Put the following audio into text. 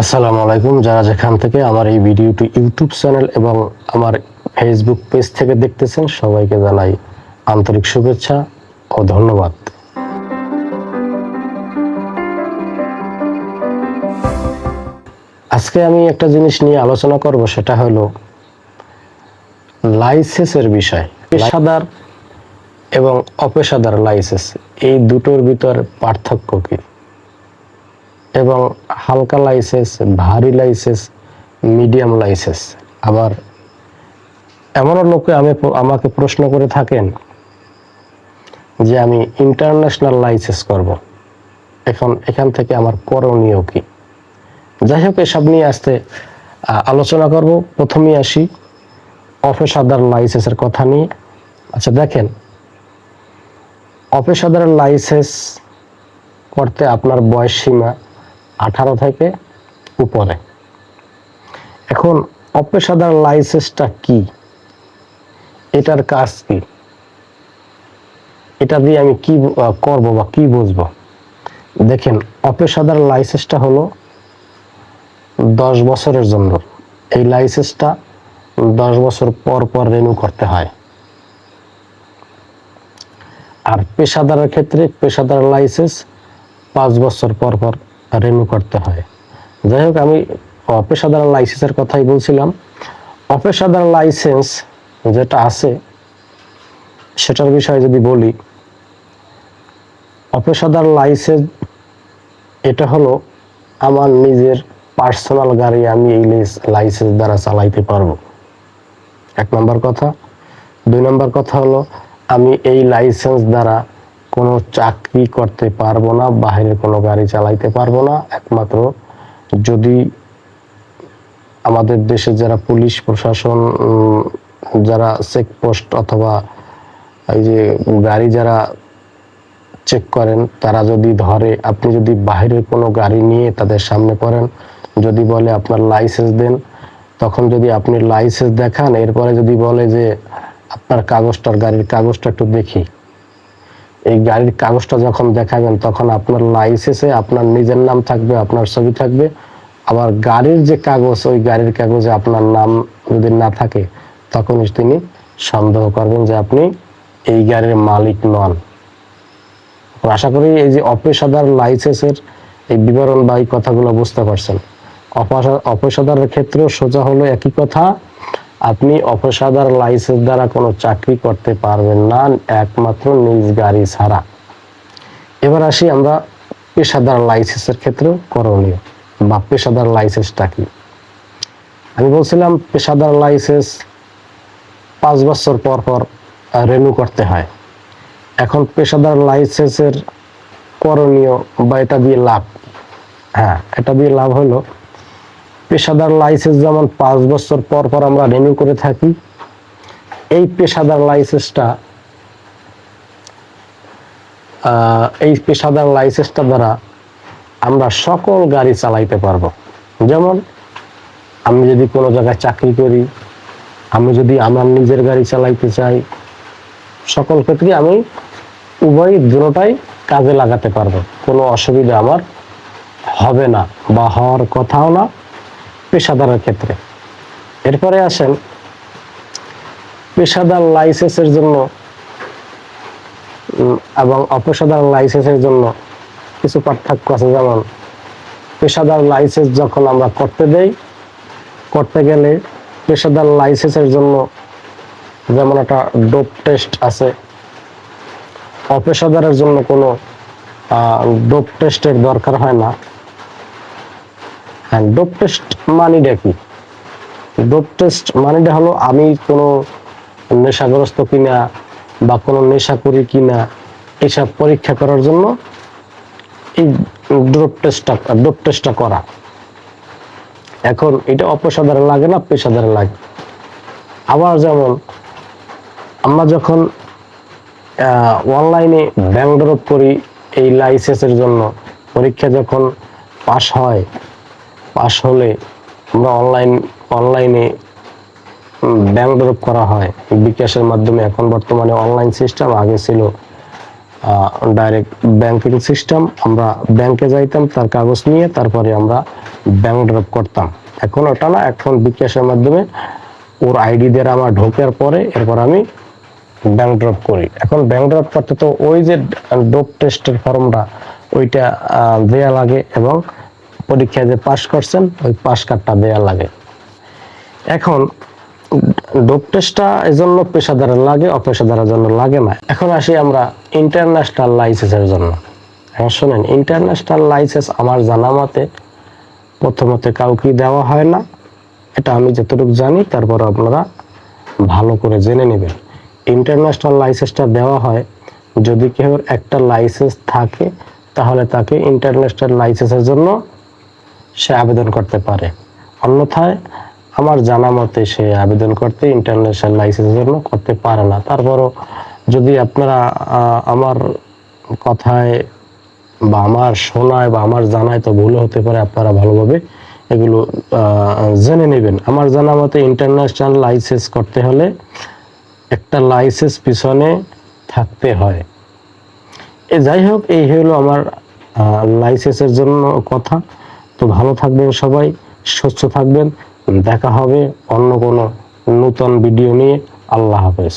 আসসালামু আলাইকুম। যারা যেখান থেকে আমার এই ভিডিওটি ইউটিউব চ্যানেল এবং আমার ফেসবুক পেজ থেকে দেখতেছেন, সবাইকে জানাই আন্তরিক শুভেচ্ছা ও ধন্যবাদ। আজকে আমি একটা জিনিস নিয়ে আলোচনা করব, সেটা হলো লাইসেন্সের বিষয়। পেশাদার এবং অপেশাদার লাইসেন্স এই দুটোর ভিতর পার্থক্য কি? এবং হালকা লাইসেন্স ভারী লাইসেন্স মিডিয়াম লাইসেন্স আবার এমনও লোকে আমি আমাকে প্রশ্ন করে থাকেন যে আমি ইন্টারন্যাশনাল লাইসেন্স করব। এখন এখান থেকে আমার করণীয় কি? যাই হোক, এসব নিয়ে আসতে আলোচনা করব। প্রথমেই আসি অপেশাদার লাইসেন্সের কথা নিয়ে। আচ্ছা দেখেন, অপেশাদার লাইসেন্স করতে আপনার বয়স সীমা আঠারো থেকে উপরে। এখন অপেশাদার লাইসেন্সটা কি? এটার কাজ কি? এটা দিয়ে আমি কি করব বা কি বুঝব? দেখেন, অপেশাদার লাইসেন্সটা হলো দশ বছরের জন্য। এই লাইসেন্সটা দশ বছর পর পর রেনিউ করতে হয়। আর পেশাদারের ক্ষেত্রে পেশাদার লাইসেন্স পাঁচ বছর পর পর রেনিউ করতে হয়। যাই হোক আমি অপেশাদার লাইসেন্সের কথাই বলছিলাম। অপেশাদার লাইসেন্স যেটা আছে, সেটার বিষয়ে যদি বলি, অপেশাদার লাইসেন্স, এটা হলো আমার নিজের পার্সোনাল গাড়ি আমি এই লাইসেন্স দ্বারা চালাইতে পারব। এক নম্বর কথা। দুই নম্বর কথা হলো, আমি এই লাইসেন্স দ্বারা কোনো চাকরি করতে পারব না বাইরে কোনো গাড়ি চালাইতে পারব না। একমাত্র যদি আমাদের দেশে যারা পুলিশ প্রশাসন যারা চেকপোস্ট অথবা এই যে গাড়ি যারা চেক করেন, তারা যদি ধরে, আপনি যদি বাইরের কোনো গাড়ি নিয়ে তাদের সামনে পড়েন, যদি বলে আপনার লাইসেন্স দেন, তখন যদি আপনি লাইসেন্স দেখান, এরপরে যদি বলে যে আপনার কাগজটার গাড়ির কাগজটা একটু দেখি। এই গাড়ির কাগজটা যখন দেখাবেন, তখন আপনার লাইসেন্সে আপনার নিজের নাম থাকবে, আপনার ছবি থাকবে। আবার গাড়ির যে কাগজ, ওই গাড়ির কাগজে আপনার নাম যদি না থাকে, তখন তিনি সন্দেহ করবেন যে আপনি এই গাড়ির মালিক নন। আশা করি এই যে অপেশাদার লাইসেন্সের এই বিবরণ বা এই কথাগুলো বুঝতে পারছেন। অপেশা- অপেশাদারের ক্ষেত্রেও সোজা হলো একই কথা। আপনি অপেশাদার লাইসেন্স দ্বারা কোনো চাকরি করতে পারবেন না, একমাত্র নিজ গাড়ি ছাড়া। এবার আসি আমরা পেশাদার লাইসেন্সের ক্ষেত্রেও করণীয়, বা পেশাদার লাইসেন্সটা কি? আমি বলছিলাম পেশাদার লাইসেন্স পাঁচ বছর পর পর রেনু করতে হয়। এখন পেশাদার লাইসেন্সের করণীয় বা এটা দিয়ে লাভ হ্যাঁ এটা দিয়ে লাভ হলো পেশাদার লাইসেন্স যেমন পাঁচ বছর পর পর আমরা রিনিউ করে থাকি, এই পেশাদার লাইসেন্সটা এই পেশাদার লাইসেন্সটা দ্বারা আমরা সকল গাড়ি চালাইতে পারব। যেমন আমি যদি কোনো জায়গায় চাকরি করি, আমি যদি আমার নিজের গাড়ি চালাইতে চাই, সকল ক্ষেত্রে আমি উভয় দুটোটাই কাজে লাগাতে পারব। কোনো অসুবিধা আমার হবে না বা হওয়ার কথাও না। পেশাদারের ক্ষেত্রে। এরপরে আসেন, পেশাদার লাইসেন্সের জন্য এবং অপেশাদার লাইসেন্সের জন্য কিছু পার্থক্য আছে। যেমন, পেশাদার লাইসেন্স যখন আমরা করতে দেই, করতে গেলে পেশাদার লাইসেন্সের জন্য যেমন একটা ডোপ টেস্ট আছে, অপেশাদারের জন্য কোনো ডোপ টেস্টের দরকার হয় না। হ্যাঁ ডোপ টেস্ট মানিটা কি? ডোপ টেস্ট মানিটা হলো আমি কোনো নেশাগ্রস্ত কিনা বা কোনো নেশা করি কিনা এসব পরীক্ষা করার জন্য এই ডোপ টেস্টটা ডোপ টেস্টটা করা। এখন এটা অপেশাদারে লাগে না, পেশাদারে লাগে। আবার যেমন আমরা যখন অনলাইনে ব্যাংক ড্রপ করি এই লাইসেন্সের জন্য, পরীক্ষা যখন পাশ হয় পাশ হলে আমরা অনলাইন অনলাইনে ব্যাংক ড্রপ করা হয়। বিকাশের মাধ্যমে এখন বর্তমানে অনলাইন সিস্টেম আগে ছিল ডাইরেক্ট ব্যাংকিং সিস্টেম আমরা ব্যাংকে যাইতাম, তার কাগজ নিয়ে তারপরে আমরা ব্যাংক ড্রপ করতাম। এখন ওটা না এখন বিকাশের মাধ্যমে ওর আইডি দিয়ে আমার ঢোকার পরে এরপর আমি ব্যাংক ড্রপ করি। এখন ব্যাংক ড্রপ করতে তো ওই যে ডোপ টেস্টের ফর্মটা ওইটা দেয়া লাগে এবং পরীক্ষায় যে পাশ করছেন, ওই পাশ কার্ডটা দেওয়া লাগে। এখন, ডোপ টেস্টটা এজন্য পেশাদারের লাগে, অপেশাদারের জন্য লাগে না। এখন আসি আমরা ইন্টারন্যাশনাল লাইসেন্সের জন্য। এখন শোনেন ইন্টারন্যাশনাল লাইসেন্স আমার জানা মতে প্রথমত কাউকে দেওয়া হয় না। এটা আমি যতটুকু জানি, তারপর আপনারা ভালো করে জেনে নেবেন। ইন্টারন্যাশনাল লাইসেন্সটা দেওয়া হয় যদি কেউ একটা লাইসেন্স থাকে, তাহলে তাকে ইন্টারন্যাশনাল লাইসেন্সের জন্য সে আবেদন করতে পারে। অন্যথায় আমার জানা মতে সে আবেদন করতে ইন্টারন্যাশনাল লাইসেন্সের জন্য করতে পারে না। তারপরও যদি আপনারা আমার কথায় বা আমার শোনায় বা আমার জানায় তো ভুল হতে পারে, আপনারা ভালোভাবে এগুলো জেনে নেবেন। আমার জানা মতে ইন্টারন্যাশনাল লাইসেন্স করতে হলে একটা লাইসেন্স পিছনে থাকতে হয়। এ যাই হোক, এই হলো আমার লাইসেন্সের জন্য কথা। তো ভালো থাকবেন সবাই, সুস্থ থাকবেন। দেখা হবে অন্য কোনো নূতন ভিডিও নিয়ে। আল্লাহ হাফেজ।